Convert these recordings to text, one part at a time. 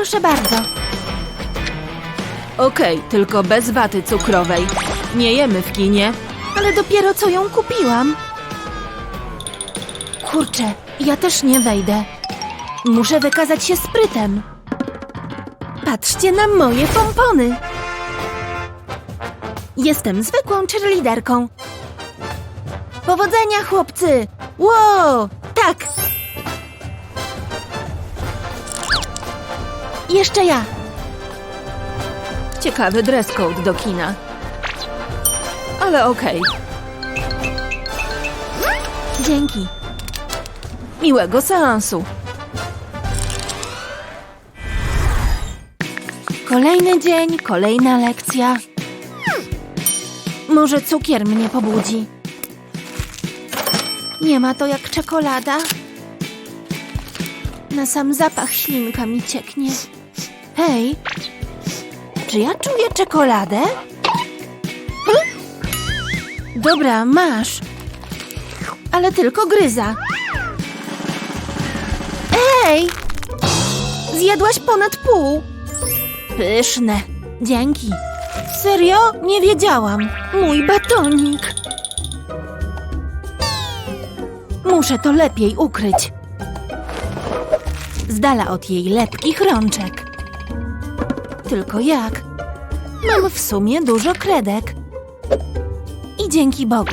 Proszę bardzo. Okej, tylko bez waty cukrowej. Nie jemy w kinie. Ale dopiero co ją kupiłam. Kurczę, ja też nie wejdę. Muszę wykazać się sprytem. Patrzcie na moje pompony. Jestem zwykłą cheerleaderką. Powodzenia, chłopcy! Wow, tak! Jeszcze ja. Ciekawy dress code do kina. Ale okej, Dzięki. miłego seansu. Kolejny dzień, kolejna lekcja. Może cukier mnie pobudzi. Nie ma to jak czekolada. Na sam zapach ślinka mi cieknie. Hej, czy ja czuję czekoladę? Dobra, masz. Ale tylko gryza. Ej! Zjadłaś ponad pół. Pyszne. Dzięki. Serio? Nie wiedziałam. Mój batonik. Muszę to lepiej ukryć. Z dala od jej lepkich rączek. Tylko jak? Mam w sumie dużo kredek. I dzięki Bogu.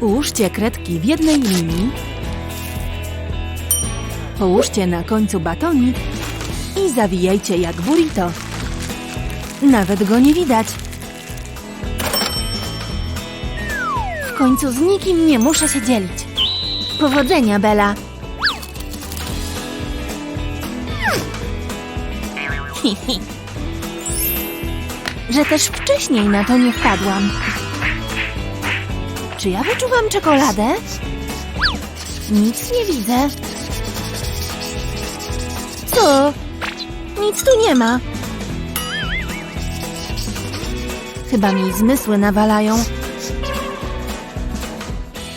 Ułóżcie kredki w jednej linii. Połóżcie na końcu batonik i zawijajcie jak burrito. Nawet go nie widać. W końcu z nikim nie muszę się dzielić. Powodzenia, Bela. Że też wcześniej na to nie wpadłam. Czy ja wyczuwam czekoladę? Nic nie widzę. Co? Nic tu nie ma. Chyba mi zmysły nawalają.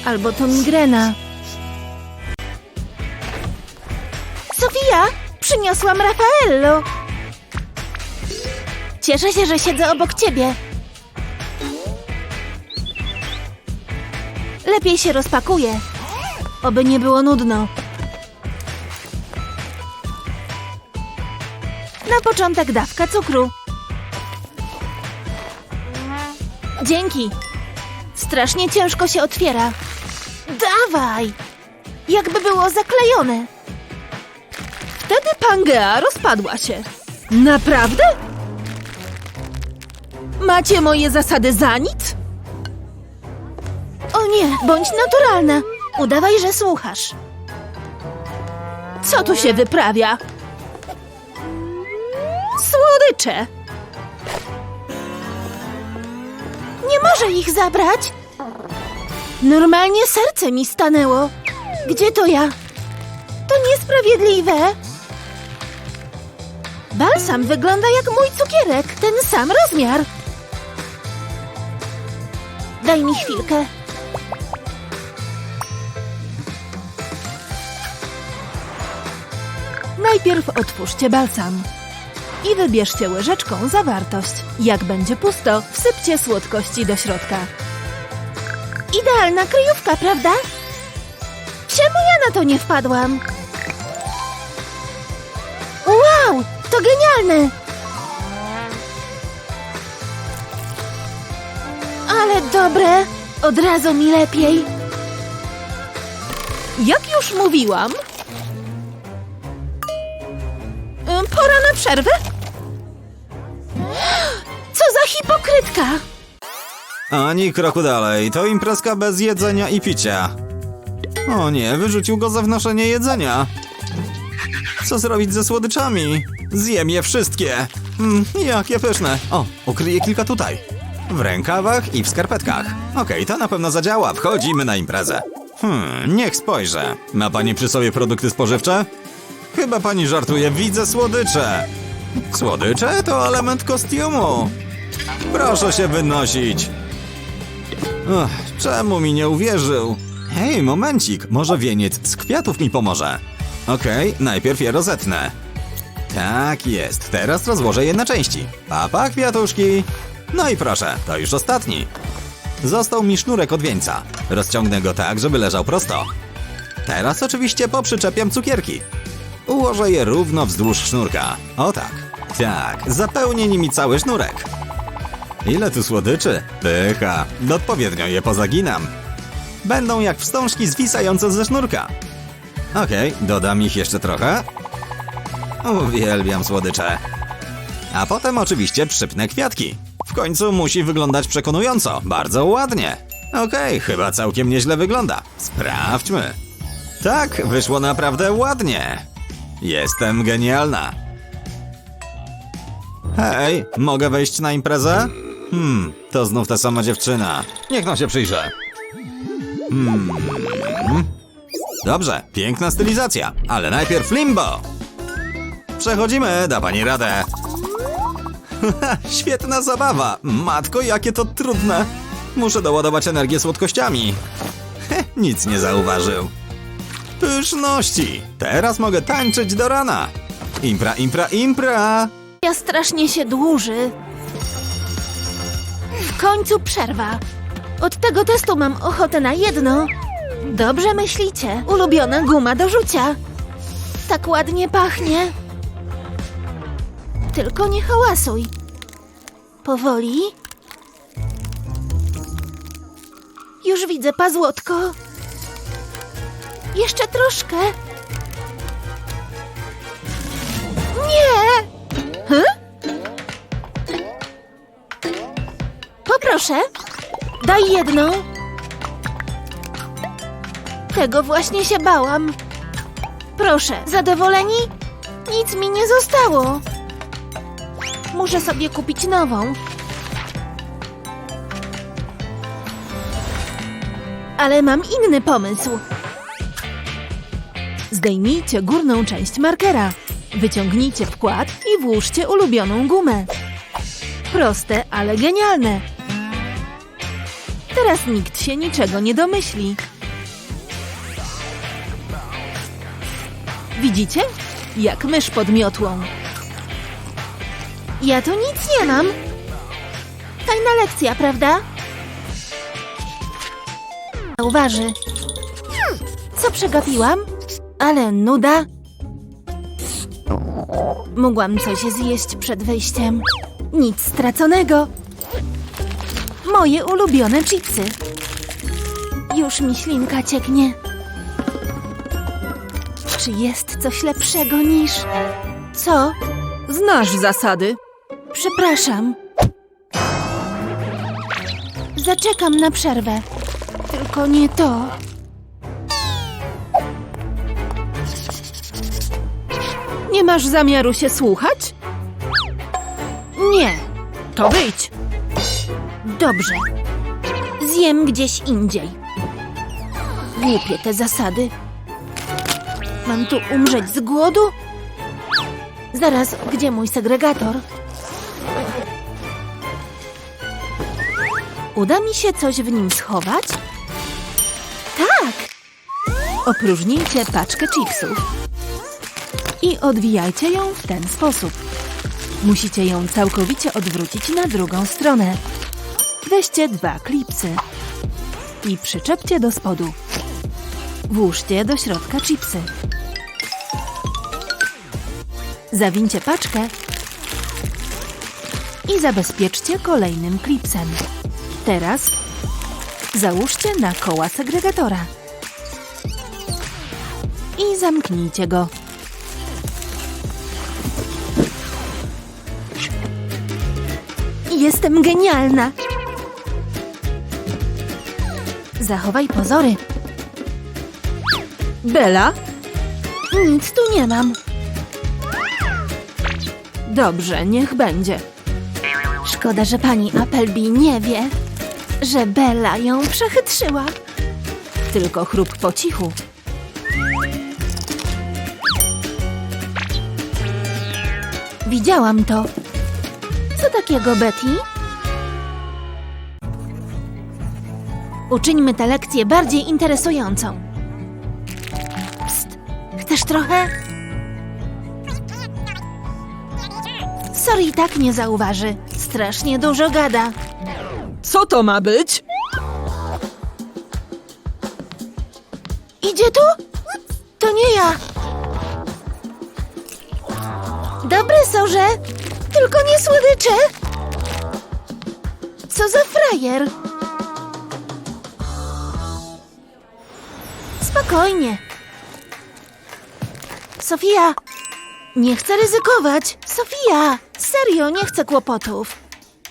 Albo to migrena. Sofia, przyniosłam Raffaello. Cieszę się, że siedzę obok ciebie. Lepiej się rozpakuję. Oby nie było nudno. Na początek dawka cukru. Dzięki. Strasznie ciężko się otwiera. Dawaj! Jakby było zaklejone. Wtedy Pangea rozpadła się. Naprawdę? Macie moje zasady za nic? O nie, bądź naturalna. Udawaj, że słuchasz. Co tu się wyprawia? Słodycze! Nie może ich zabrać. Normalnie serce mi stanęło. Gdzie to ja? To niesprawiedliwe. Balsam wygląda jak mój cukierek, ten sam rozmiar. Daj mi chwilkę. Najpierw otwórzcie balsam i wybierzcie łyżeczką zawartość. Jak będzie pusto, wsypcie słodkości do środka. Idealna kryjówka, prawda? Czemu ja na to nie wpadłam? Wow, to genialne! Ale dobre, od razu mi lepiej. Jak już mówiłam, pora na przerwę. Co za hipokrytka! Ani kroku dalej, to imprezka bez jedzenia i picia. O nie, wyrzucił go za wnoszenie jedzenia. Co zrobić ze słodyczami? Zjem je wszystkie. Mm, jakie pyszne. O, ukryję kilka tutaj. W rękawach i w skarpetkach. Okej, to na pewno zadziała. Wchodzimy na imprezę. Hmm, niech spojrzę. Ma pani przy sobie produkty spożywcze? Chyba pani żartuje, widzę słodycze. Słodycze to element kostiumu. Proszę się wynosić. Czemu mi nie uwierzył? Hej, momencik, może wieniec z kwiatów mi pomoże. Okej, najpierw je rozetnę. Tak jest, teraz rozłożę je na części. Papa, kwiatuszki. No i proszę, to już ostatni. Został mi sznurek od wieńca. Rozciągnę go tak, żeby leżał prosto. Teraz oczywiście poprzyczepiam cukierki. Ułożę je równo wzdłuż sznurka. O tak. Tak, zapełnię nimi cały sznurek. Ile tu słodyczy? Pycha. Odpowiednio je pozaginam. Będą jak wstążki zwisające ze sznurka. Okej, dodam ich jeszcze trochę. Uwielbiam słodycze. A potem oczywiście przypnę kwiatki. W końcu musi wyglądać przekonująco, bardzo ładnie. Okej, chyba całkiem nieźle wygląda. Sprawdźmy. Tak, wyszło naprawdę ładnie. Jestem genialna. Hej, mogę wejść na imprezę? Hmm, to znów ta sama dziewczyna. Niech no się przyjrzę. Hmm. Dobrze, piękna stylizacja, ale najpierw limbo. Przechodzimy, da pani radę. Świetna zabawa. Matko, jakie to trudne. Muszę doładować energię słodkościami. Heh, nic nie zauważył. Pyszności. Teraz mogę tańczyć do rana. Impra, impra, impra. Ja strasznie się dłuży. W końcu przerwa. Od tego testu mam ochotę na jedno. Dobrze myślicie. Ulubiona guma do rzucia. Tak ładnie pachnie. Tylko nie hałasuj. Powoli. Już widzę pazłotko. Jeszcze troszkę. Nie! Poproszę. Daj jedną. Tego właśnie się bałam. Proszę, zadowoleni? Nic mi nie zostało. Muszę sobie kupić nową. Ale mam inny pomysł. Zdejmijcie górną część markera. Wyciągnijcie wkład i włóżcie ulubioną gumę. Proste, ale genialne. Teraz nikt się niczego nie domyśli. Widzicie? Jak mysz pod miotłą. Ja tu nic nie mam. Fajna lekcja, prawda? Zauważy. Co przegapiłam? Ale nuda. Mogłam coś zjeść przed wyjściem. Nic straconego. Moje ulubione chipsy. Już mi ślinka cieknie. Czy jest coś lepszego niż... Co? Znasz zasady. Przepraszam. Zaczekam na przerwę. Tylko nie to. Nie masz zamiaru się słuchać? Nie. To wyjdź. Dobrze. Zjem gdzieś indziej. Głupie te zasady. Mam tu umrzeć z głodu? Zaraz, gdzie mój segregator? Uda mi się coś w nim schować? Tak! Opróżnijcie paczkę chipsów i odwijajcie ją w ten sposób. Musicie ją całkowicie odwrócić na drugą stronę. Weźcie dwa klipsy i przyczepcie do spodu. Włóżcie do środka chipsy. Zawincie paczkę i zabezpieczcie kolejnym klipsem. Teraz załóżcie na koła segregatora i zamknijcie go. Jestem genialna! Zachowaj pozory. Bela? Nic tu nie mam. Dobrze, niech będzie. Szkoda, że pani Appleby nie wie, że Bella ją przechytrzyła. Tylko chrup po cichu. Widziałam to. Co takiego, Betty? Uczyńmy tę lekcję bardziej interesującą. Psst, Chcesz trochę? Sorry, tak nie zauważy. Strasznie dużo gada. Co to ma być? Idzie tu? To nie ja. Dobre, Sorze. Tylko nie słodycze. Co za frajer. Spokojnie. Sofia, nie chcę ryzykować. Sofia, serio, nie chcę kłopotów.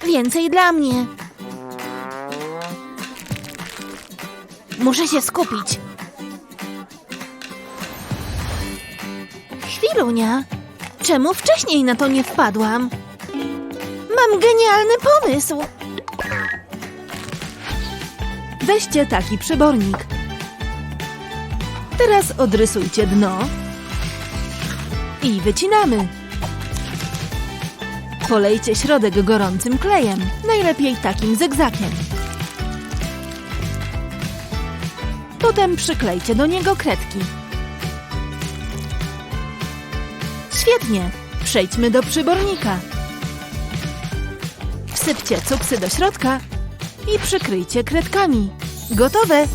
Więcej dla mnie. Muszę się skupić. Chwilunia, czemu wcześniej na to nie wpadłam? Mam genialny pomysł. Weźcie taki przybornik. Teraz odrysujcie dno i wycinamy. Polejcie środek gorącym klejem, najlepiej takim zygzakiem. Potem przyklejcie do niego kredki. Świetnie, przejdźmy do przybornika. Wsypcie cuksy do środka i przykryjcie kredkami. Gotowe!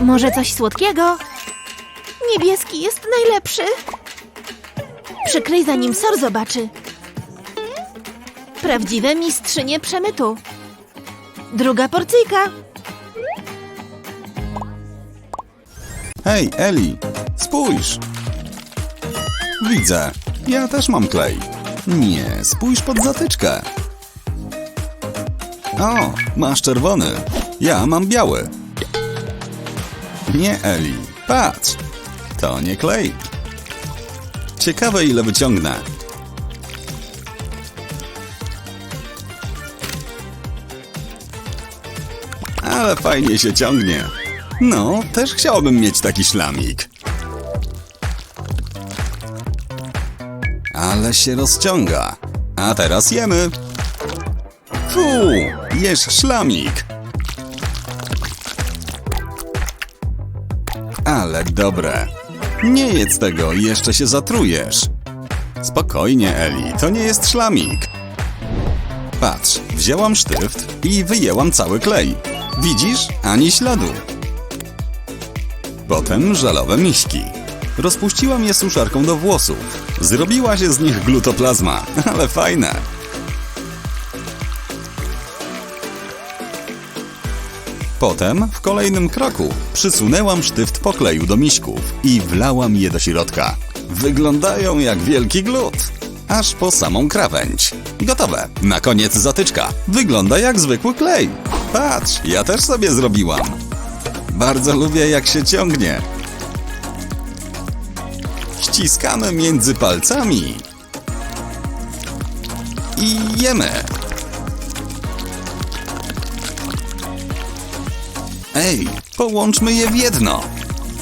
Może coś słodkiego? Niebieski jest najlepszy. Przykryj zanim Sor zobaczy. Prawdziwe mistrzynie przemytu. Druga porcyjka. Hej, Eli, spójrz! Widzę, ja też mam klej. Nie, spójrz pod zatyczkę. O, masz czerwony. Ja mam biały. Nie, Eli, patrz. To nie klej. Ciekawe, ile wyciągnę. Ale fajnie się ciągnie. No, też chciałbym mieć taki szlamik. Ale się rozciąga. A teraz jemy. Fu, jesz szlamik. Ale dobre. Nie jedz tego, jeszcze się zatrujesz. Spokojnie, Eli, to nie jest szlamik. Patrz, wzięłam sztyft i wyjęłam cały klej. Widzisz? Ani śladu. Potem żalowe miśki. Rozpuściłam je suszarką do włosów. Zrobiła się z nich glutoplazma, ale fajne. Potem, w kolejnym kroku, przysunęłam sztyft pokleju do miśków i wlałam je do środka. Wyglądają jak wielki glut. Aż po samą krawędź. Gotowe. Na koniec zatyczka. Wygląda jak zwykły klej. Patrz, ja też sobie zrobiłam. Bardzo lubię jak się ciągnie. Ściskamy między palcami. I jemy. Ej, połączmy je w jedno.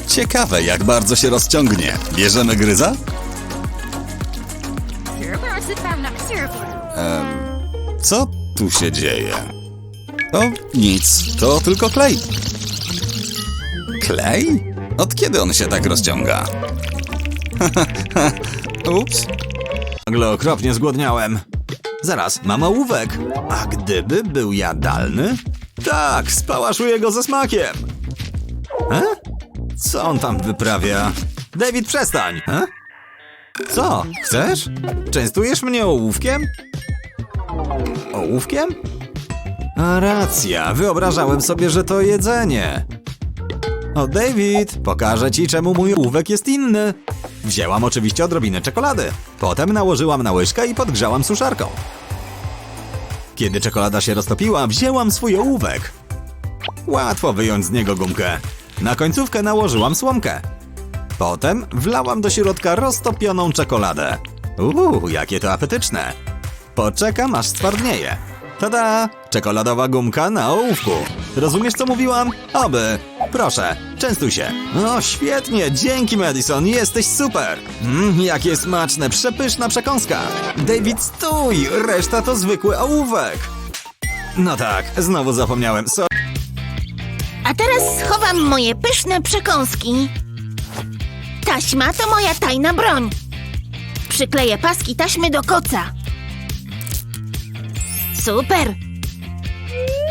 Ciekawe, jak bardzo się rozciągnie. Bierzemy gryza? Co tu się dzieje? O, nic, to tylko klej. Klej? Od kiedy on się tak rozciąga? Ups. Nagle okropnie zgłodniałem. Zaraz, mam ołówek. A gdyby był jadalny? Tak, spałaszuję go ze smakiem. E? Co on tam wyprawia? David, przestań! E? Co? Chcesz? Częstujesz mnie ołówkiem? Ołówkiem? A racja, wyobrażałem sobie, że to jedzenie. O, David, pokażę ci, czemu mój ołówek jest inny. Wzięłam oczywiście odrobinę czekolady. Potem nałożyłam na łyżkę i podgrzałam suszarką. Kiedy czekolada się roztopiła, wzięłam swój ołówek. Łatwo wyjąć z niego gumkę. Na końcówkę nałożyłam słomkę. Potem wlałam do środka roztopioną czekoladę. Uuu, jakie to apetyczne. Poczekam, aż stwardnieje. Tada! Czekoladowa gumka na ołówku. Rozumiesz, co mówiłam? Oby. Proszę, częstuj się. O, świetnie, dzięki Madison, jesteś super. Mmm, jakie smaczne, przepyszna przekąska. David, stój, reszta to zwykły ołówek. No tak, znowu zapomniałem. So A teraz schowam moje pyszne przekąski. Taśma to moja tajna broń. Przykleję paski taśmy do koca. Super!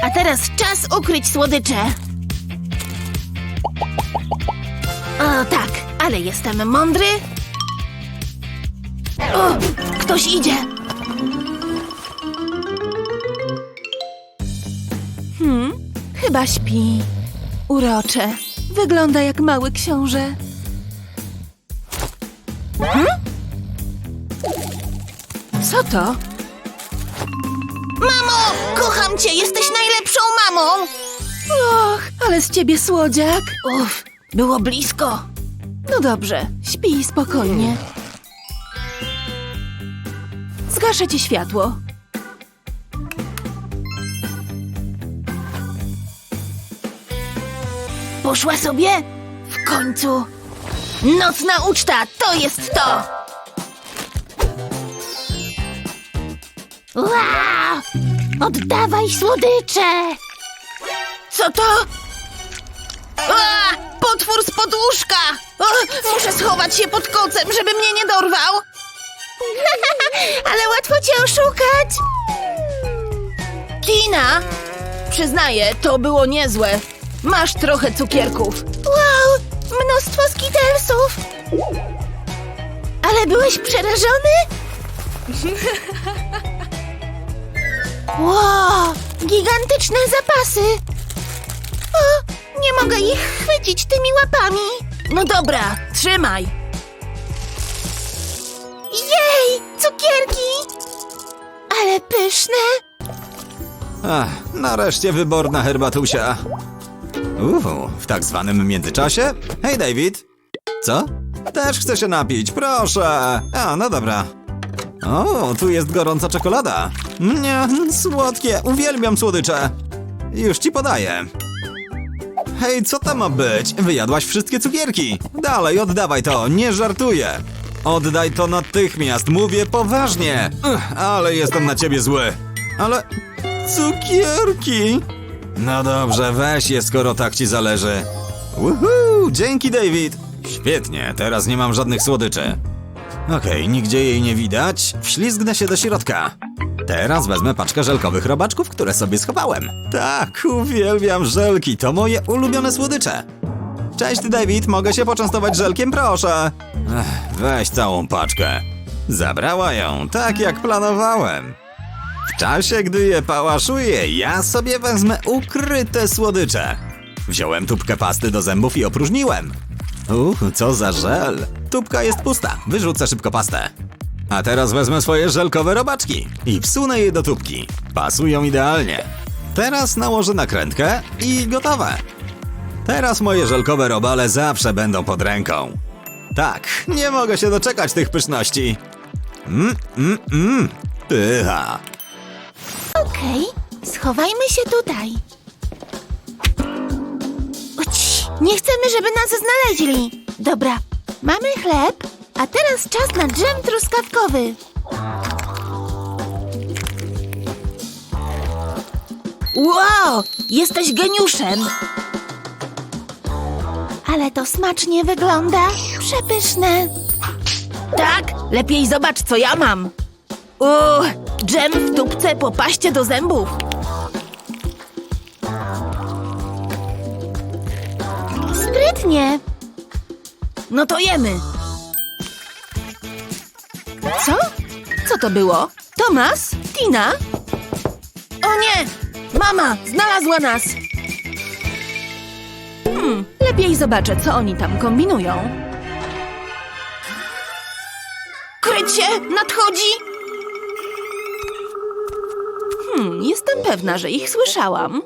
A teraz czas ukryć słodycze. O tak, ale jestem mądry. O, ktoś idzie. Chyba śpi. Urocze. Wygląda jak mały książę. Hmm? Co to? Mamo, kocham cię, jesteś najlepszą mamą. Och, ale z ciebie słodziak. Uff, było blisko. No dobrze, śpij spokojnie. Zgaszę ci światło. Poszła sobie? W końcu. Nocna uczta, to jest to! Ła! Oddawaj słodycze! Co to? Ła! Potwór z podłóżka! O, muszę schować się pod kocem, żeby mnie nie dorwał! Ale łatwo cię oszukać! Tina! Przyznaję, to było niezłe. Masz trochę cukierków. Wow! Mnóstwo skitelsów! Ale byłeś przerażony? Wow! Gigantyczne zapasy! O! Nie mogę ich chwycić tymi łapami! No dobra, trzymaj. Jej! Cukierki! Ale pyszne! Ach, nareszcie wyborna herbatusia. Uhu, w tak zwanym międzyczasie? Hej, David. Co? Też chcę się napić, proszę. A, no dobra. O, tu jest gorąca czekolada. Nie, słodkie, uwielbiam słodycze. Już ci podaję. Hej, co to ma być? Wyjadłaś wszystkie cukierki. Dalej, oddawaj to, nie żartuję. Oddaj to natychmiast, mówię poważnie. Ugh, ale jestem na ciebie zły. Ale cukierki. No dobrze, weź je, skoro tak ci zależy. Woohoo, dzięki David. Świetnie, teraz nie mam żadnych słodyczy. Okej, nigdzie jej nie widać. Wślizgnę się do środka. Teraz wezmę paczkę żelkowych robaczków, które sobie schowałem. Tak, uwielbiam żelki, to moje ulubione słodycze. Cześć David, mogę się poczęstować żelkiem, proszę. Ech, weź całą paczkę. Zabrała ją, tak jak planowałem. W czasie, gdy je pałaszuję, ja sobie wezmę ukryte słodycze. Wziąłem tubkę pasty do zębów i opróżniłem. Uch, co za żel. Tubka jest pusta, wyrzucę szybko pastę. A teraz wezmę swoje żelkowe robaczki i wsunę je do tubki. Pasują idealnie. Teraz nałożę nakrętkę i gotowe. Teraz moje żelkowe robale zawsze będą pod ręką. Tak, nie mogę się doczekać tych pyszności. Mmm, mmm, mmm, pycha. Okej, schowajmy się tutaj. Nie chcemy, żeby nas znaleźli. Dobra, mamy chleb, a teraz czas na dżem truskawkowy. Wow, jesteś geniuszem. Ale to smacznie wygląda. Przepyszne. Tak, lepiej zobacz, co ja mam. Uuu, dżem w tubce po paście do zębów. Sprytnie. No to jemy. Co? Co to było? Tomas? Tina? O nie! Mama, znalazła nas! Hmm, lepiej zobaczę, co oni tam kombinują. Kryć się! Nadchodzi! Hmm, jestem pewna, że ich słyszałam.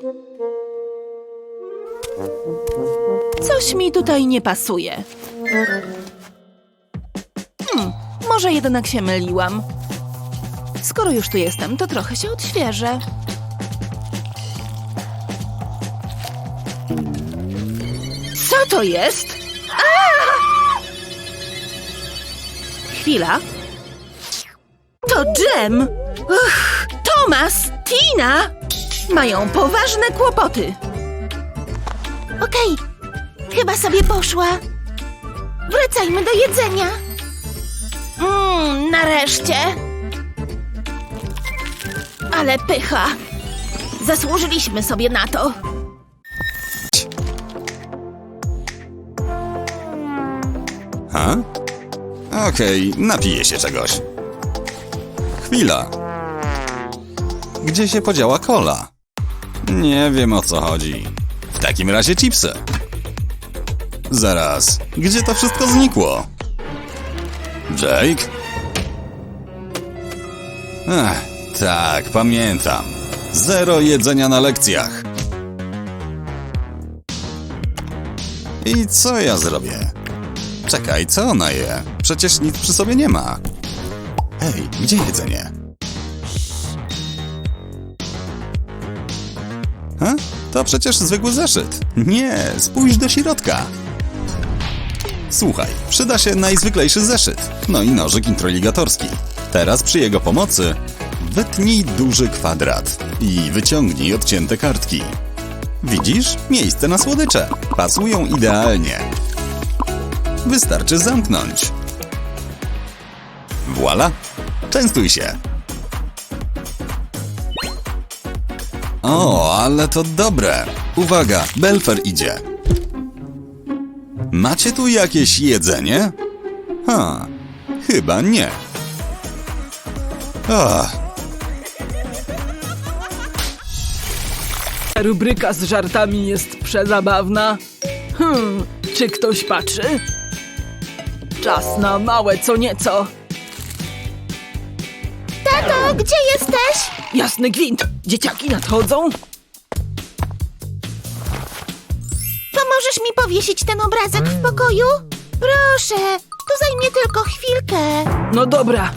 Coś mi tutaj nie pasuje. Hmm, może jednak się myliłam. Skoro już tu jestem, to trochę się odświeżę. Co to jest? A! Chwila. To dżem! Uch, Tomas, Tina! Mają poważne kłopoty. Okej, chyba sobie poszła. Wracajmy do jedzenia. Mmm, nareszcie. Ale pycha. Zasłużyliśmy sobie na to. Ha? Okej, napiję się czegoś. Chwila. Gdzie się podziała kola? Nie wiem o co chodzi. W takim razie chipsy. Zaraz, gdzie to wszystko znikło? Jake? Ech, tak, pamiętam. Zero jedzenia na lekcjach. I co ja zrobię? Czekaj, co ona je? Przecież nic przy sobie nie ma. Ej, gdzie jedzenie? Ha? To przecież zwykły zeszyt. Nie, spójrz do środka. Słuchaj, przyda się najzwyklejszy zeszyt. No i nożyk introligatorski. Teraz przy jego pomocy wytnij duży kwadrat i wyciągnij odcięte kartki. Widzisz? Miejsce na słodycze. Pasują idealnie. Wystarczy zamknąć. Voila! Częstuj się! O, ale to dobre! Uwaga, Belfer idzie. Macie tu jakieś jedzenie? Ha, chyba nie. Ach, Rubryka z żartami jest przezabawna. Hmm, czy ktoś patrzy? Czas na małe co nieco. Tato, gdzie jesteś? Jasny gwint, dzieciaki nadchodzą. Pomożesz mi powiesić ten obrazek w pokoju? Proszę, to zajmie tylko chwilkę. No dobra.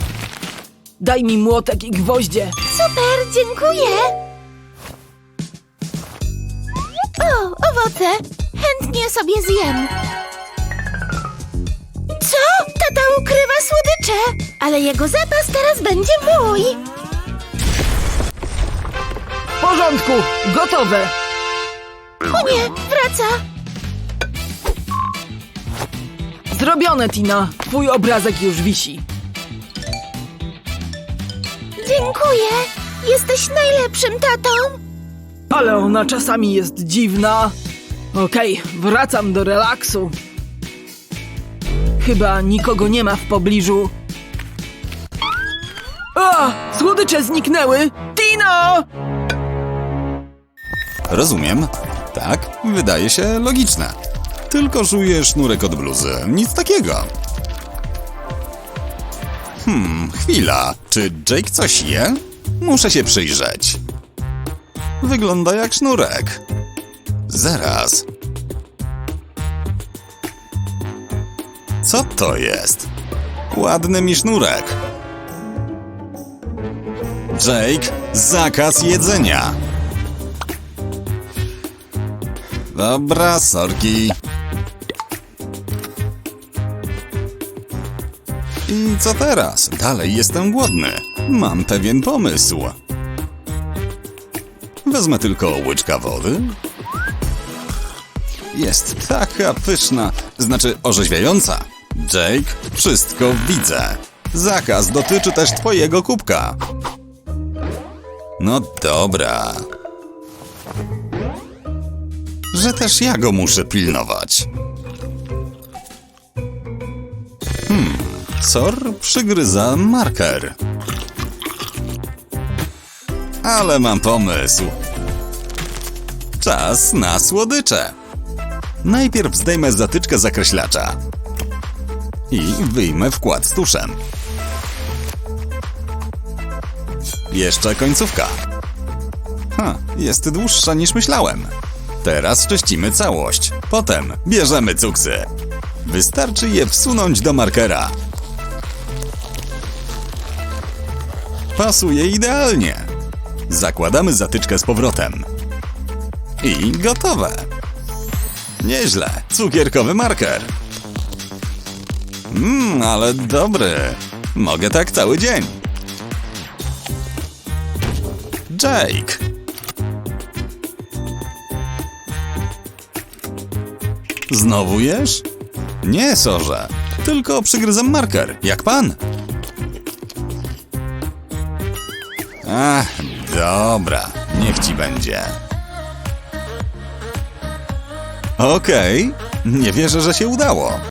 Daj mi młotek i gwoździe. Super, dziękuję. O, owoce. Chętnie sobie zjem. Co? Tata ukrywa słodycze, ale jego zapas teraz będzie mój. W porządku, gotowe. O nie, wraca. Zrobione, Tina. Twój obrazek już wisi. Dziękuję. Jesteś najlepszym tatą. Ale ona czasami jest dziwna. Okej, wracam do relaksu. Chyba nikogo nie ma w pobliżu. A! Słodycze zniknęły! Tino! rozumiem. Tak, wydaje się logiczne. Tylko żuję sznurek od bluzy. Nic takiego. Hmm, chwila. Czy Jake coś je? Muszę się przyjrzeć. Wygląda jak sznurek. Zaraz. Co to jest? Ładny mi sznurek. Jake, zakaz jedzenia. Dobra, sorki. Co teraz? Dalej jestem głodny. Mam pewien pomysł. Wezmę tylko łyczka wody. Jest taka pyszna, znaczy orzeźwiająca. Jake, wszystko widzę. Zakaz dotyczy też twojego kubka. No dobra. Że też ja go muszę pilnować. Sor przygryza marker. Ale mam pomysł. Czas na słodycze. Najpierw zdejmę zatyczkę zakreślacza. I wyjmę wkład z tuszem. Jeszcze końcówka. Ha, jest dłuższa niż myślałem. Teraz czyścimy całość. Potem bierzemy cuksy. Wystarczy je wsunąć do markera. Pasuje idealnie. Zakładamy zatyczkę z powrotem. I gotowe. Nieźle. Cukierkowy marker. Mmm, ale dobry. Mogę tak cały dzień. Jake. Znowu jesz? Nie, sorze. Tylko przygryzam marker, jak pan. Ach, dobra, niech ci będzie. Okej, nie wierzę, że się udało.